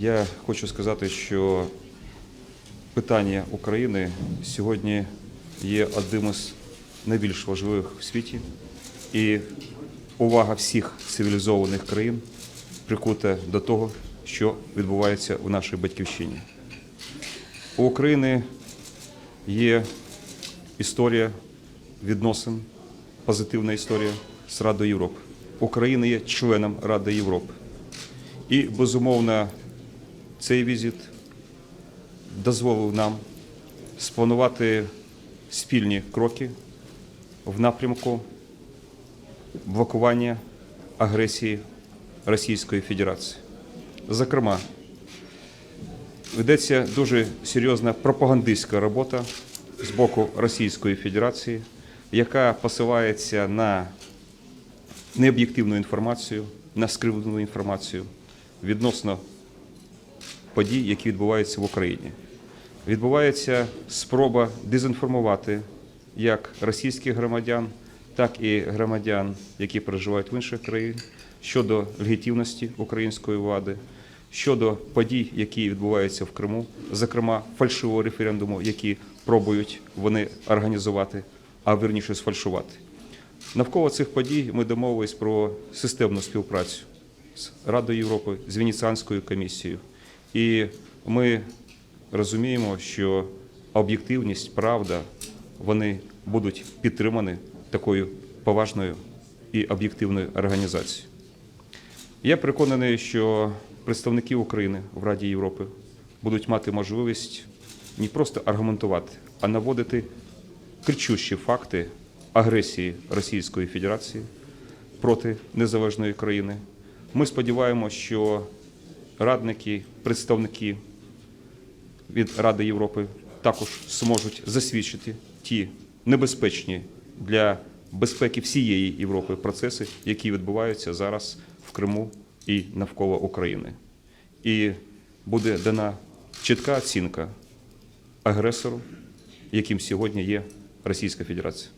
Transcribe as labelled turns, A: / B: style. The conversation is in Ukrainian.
A: Я хочу сказати, що питання України сьогодні є одним із найбільш важливих в світі, і увага всіх цивілізованих країн прикута до того, що відбувається в нашій батьківщині. У України є історія відносин, позитивна історія з Радою Європи. Україна є членом Ради Європи. І, безумовно, цей візит дозволив нам спланувати спільні кроки в напрямку блокування агресії Російської Федерації. Зокрема, ведеться дуже серйозна пропагандистська робота з боку Російської Федерації, яка посилається на необ'єктивну інформацію, на скривлену інформацію відносно подій, які відбуваються в Україні. Відбувається спроба дезінформувати як російських громадян, так і громадян, які проживають в інших країнах, щодо легітимності української влади, щодо подій, які відбуваються в Криму, зокрема фальшивого референдуму, які пробують вони організувати, а вірніше сфальшувати. Навколо цих подій ми домовились про системну співпрацю з Радою Європи, з Венеціанською комісією. І ми розуміємо, що об'єктивність, правда, вони будуть підтримані такою поважною і об'єктивною організацією. Я переконаний, що представники України в Раді Європи будуть мати можливість не просто аргументувати, а наводити кричущі факти агресії Російської Федерації проти незалежної країни. Ми сподіваємося, що радники, представники від Ради Європи також зможуть засвідчити ті небезпечні для безпеки всієї Європи процеси, які відбуваються зараз в Криму і навколо України. І буде дана чітка оцінка агресору, яким сьогодні є Російська Федерація.